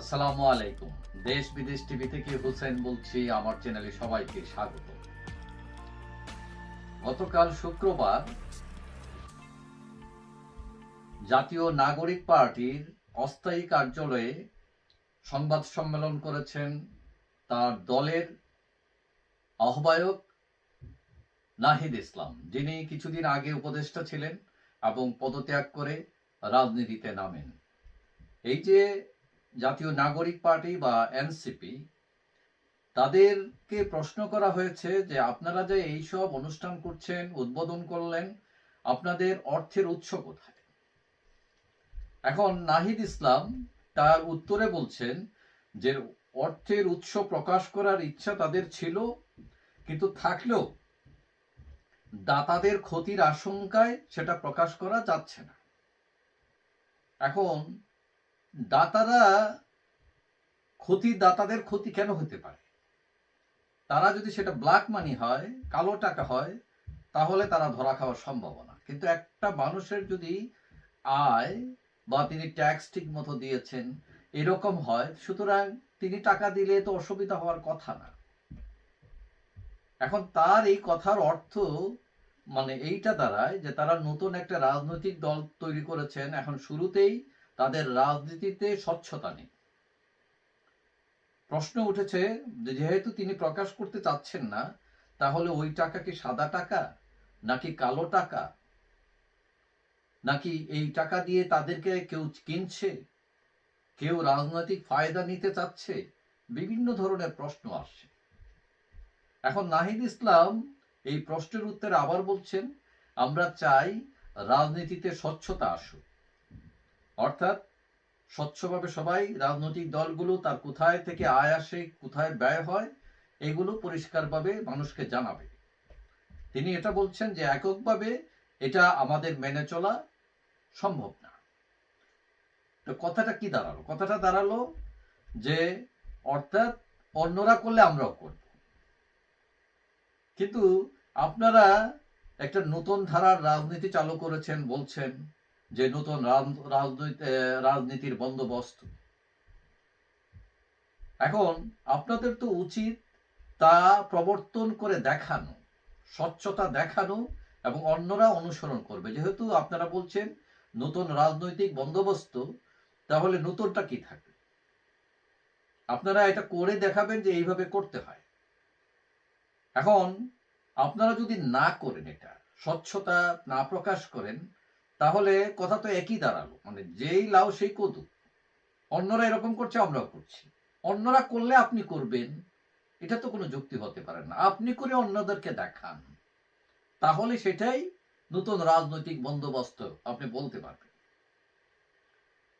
আসসালামু আলাইকুম। দেশ বিদেশ টিভি থেকে হুসেন বলছি, আমার চ্যানেলে সবাইকে স্বাগত। গতকাল শুক্রবার জাতীয় নাগরিক পার্টির অস্থায়ী কার্যালয়ে সংবাদ সম্মেলন করেছেন তার দলের আহ্বায়ক নাহিদ ইসলাম, যিনি কিছুদিন আগে উপদেষ্টা ছিলেন এবং পদত্যাগ করে রাজনীতিতে নামেন। এই যে জাতীয় নাগরিক পার্টি বা এনসিপি, তাদেরকে প্রশ্ন করা হয়েছে যে আপনারা যে এইসব অনুষ্ঠান করছেন, উদ্বোধন করলেন, আপনাদের অর্থের উৎস কোথায়? এখন নাহিদ ইসলাম তার উত্তরে বলছেন যে অর্থের উৎস প্রকাশ করার ইচ্ছা তাদের ছিল, কিন্তু থাকলেও দাতাদের ক্ষতির আশঙ্কায় সেটা প্রকাশ করা যাচ্ছে না। এখন দাতারা ক্ষতি, দাতাদের ক্ষতি কেন হতে পারে? তারা যদি সেটা ব্ল্যাক মানি হয়, কালো টাকা হয়, তাহলে তারা ধরা খাওয়ার সম্ভাবনা। কিন্তু একটা মানুষের যদি আয় বা তিনি ট্যাক্স ঠিক মতো দিয়েছেন, এরকম হয়, সুতরাং তিনি টাকা দিলে তো অসুবিধা হওয়ার কথা না। এখন তার এই কথার অর্থ মানে এইটা দাঁড়ায় যে তারা নতুন একটা রাজনৈতিক দল তৈরি করেছেন। এখন শুরুতেই তাদের রাজনীতিতে স্বচ্ছতা নেই। প্রশ্ন উঠেছে, যেহেতু তিনি প্রকাশ করতে চাচ্ছেন না, তাহলে ওই টাকা কি সাদা টাকা, নাকি কালো টাকা? নাকি এই টাকা দিয়ে তাদেরকে কেউ কিনছে? কেউ রাজনৈতিক ফায়দা নিতে চাচ্ছে? বিভিন্ন ধরনের প্রশ্ন আসছে। এখন নাহিদ ইসলাম এই প্রশ্নের উত্তরে আবার বলছেন, আমরা চাই রাজনীতিতে স্বচ্ছতা আসুক। অর্থাৎ স্বচ্ছভাবে সবাই রাজনৈতিক দলগুলো তার কোথায় থেকে আয় আসে, কোথায় ব্যয় হয়, এগুলো পরিষ্কারভাবে মানুষকে জানাবে। তিনি এটা বলছেন যে এককভাবে এটা আমাদের মেনে চলা সম্ভব না। তো কথাটা কি দাঁড়াল? কথাটা দাঁড়াল যে অর্থাৎ অন্যরা করলে আমরাও করব। কিন্তু আপনারা একটা নতুন ধারার রাজনীতি চালু করেছেন, বলছেন যে নতুন রাজনীতির বন্দোবস্ত। এখন আপনাদের তো উচিত তা প্রবর্তন করে দেখানো, স্বচ্ছতা দেখানো এবং অন্যরা অনুসরণ করবে। যেহেতু আপনারা বলছেন নতুন রাজনৈতিক বন্দোবস্ত, তাহলে নতুনটা কি থাকবে? আপনারা এটা করে দেখাবেন যে এইভাবে করতে হয়। এখন আপনারা যদি না করেন এটা, স্বচ্ছতা না প্রকাশ করেন তাহলে কথা তো একই দাঁড়াল। মানে যেই লাউ সেই কদু। অন্যরা এরকম করছে, আমরাও করছি। অন্যরা করলে আপনি করবেন, এটা তো কোনো যুক্তি হতে পারে না। আপনি করে অন্যদেরকে দেখান। তাহলে সেটাই নতুন রাজনৈতিক বন্দোবস্ত, আপনি বলতে পারবেন।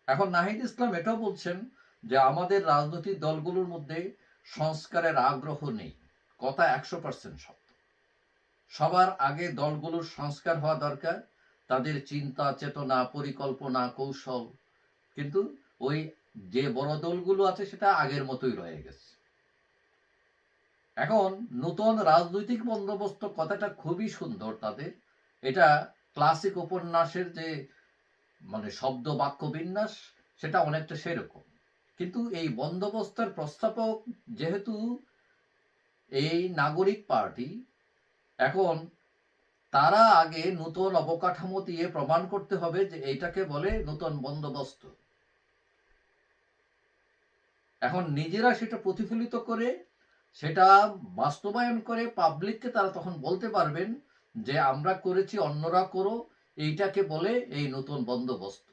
এখন নাহিদ ইসলাম এটাও বলছেন যে আমাদের রাজনৈতিক দলগুলোর মধ্যে সংস্কারের আগ্রহ নেই। কথা একশো পার্সেন্ট সত্য। সবার আগে দলগুলোর সংস্কার হওয়া দরকার। তাদের চিন্তা, চেতনা, পরিকল্পনা, কৌশল, কিন্তু ওই যে বড় দলগুলো আছে সেটা আগের মতোই রয়ে গেছে। এখন নতুন রাজনৈতিক বন্দোবস্ত কথাটা খুবই সুন্দর তাদের এটা ক্লাসিক উপন্যাসের যে মানে শব্দ বাক্য বিন্যাস, সেটা অনেকটা সেরকম। কিন্তু এই বন্দোবস্তের প্রস্তাবক যেহেতু এই নাগরিক পার্টি, এখন তারা আগে নতুন অবকাঠামো দিয়ে প্রমাণ করতে হবে যে এইটাকে বলে নতুন বন্দোবস্ত। এখন নিজেরা সেটা প্রতিফলিত করে, সেটা বাস্তবায়ন করে পাবলিককে তারা তখন বলতে পারবেন যে আমরা করেছি, অন্যরা করো, এইটাকে বলে এই নতুন বন্দোবস্ত।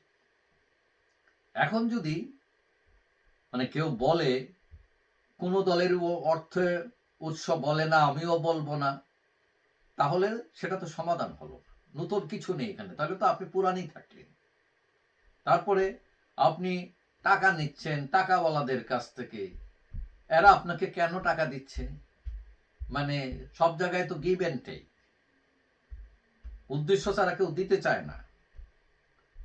এখন যদি মানে কেউ বলে, কোন দলের অর্থ উৎস বলে না, আমিও বলব না তাহলে সেটা তো সমাধান হলো। নতুন কিছু নেই এখানে, তাহলে তো আপনি পুরানি থাকলেন। তারপরে আপনি টাকা নিচ্ছেন টাকাওয়ালাদের কাছ থেকে। এরা আপনাকে কেন টাকা দিচ্ছে? মানে সব জায়গায় তো গিভ অ্যান্ড টেক উদ্দেশ্য ছাড়া কেউ দিতে চায় না।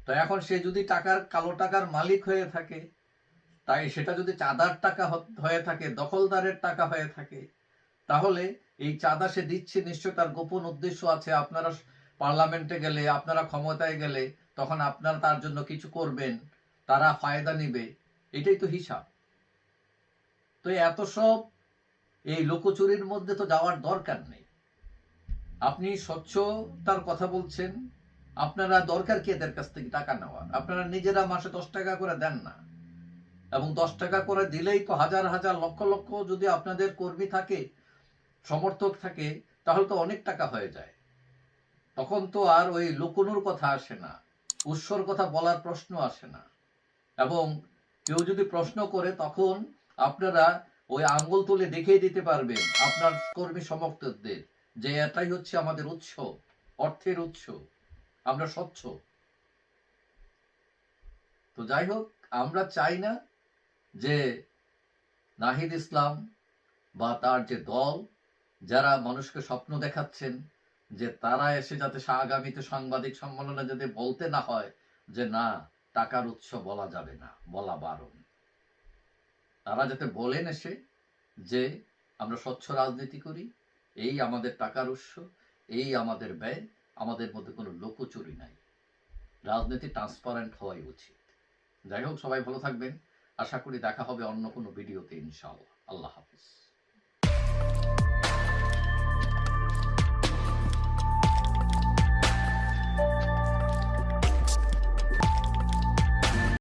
তো এখন সে যদি টাকার, কালো টাকার মালিক হয়ে থাকে, তাই সেটা যদি চাঁদার টাকা হয়ে থাকে, দখলদারের টাকা হয়ে থাকে তাহলে এই চাঁদা সে দিচ্ছে, নিশ্চয় তার গোপন উদ্দেশ্য আছে। আপনারা পার্লামেন্টে গেলে, আপনারা ক্ষমতায় গেলে, তখন আপনারা তার জন্য কিছু করবেন, তারা ফায়দা নিবে। এটাই তো হিসাব। তো এত সব, এই লোকচুরির মধ্যে তো যাওয়ার দরকার নেই। আপনি স্বচ্ছতার কথা বলছেন, আপনারা দরকার কি এদের কাছ থেকে টাকা নেওয়ার? আপনারা নিজেরা মাসে দশ টাকা করে দেন না। এবং দশ টাকা করে দিলেই তো হাজার হাজার লক্ষ লক্ষ যদি আপনাদের কর্মী থাকে সমর্থক থাকে, তাহলে তো অনেক টাকা হয়ে যায়। তখন তো আর ওই লুকোনোর কথা আসে না, উৎসর কথা বলার প্রশ্ন আসে না। এবং কেউ যদি প্রশ্ন করে, তখন আপনারা ওই আঙ্গুল তুলে দেখিয়ে দিতে পারবেন আপনার কর্মী সমর্থকদের যে এটাই হচ্ছে আমাদের উৎস, অর্থের উৎস, আমরা স্বচ্ছ। তো যাই হোক, আমরা চাই না যে নাহিদ ইসলাম বা তার যে দল যারা মানুষকে স্বপ্ন দেখাচ্ছেন যে তারা এসে যাতে আগামীতে সাংবাদিক সম্মেলনে যাতে বলতে না হয় যে না, টাকার উৎস বলা যাবে না, বলা বারণ। তারা যাতে বলেন এসে যে আমরা স্বচ্ছ রাজনীতি করি, এই আমাদের টাকার উৎস, এই আমাদের ব্যয়, আমাদের মধ্যে কোনো লোকচুরি নাই। রাজনীতি ট্রান্সপারেন্ট হওয়াই উচিত। যাই হোক, সবাই ভালো থাকবেন। আশা করি দেখা হবে অন্য কোনো ভিডিওতে ইনশাআল্লাহ। আল্লাহ হাফিজ।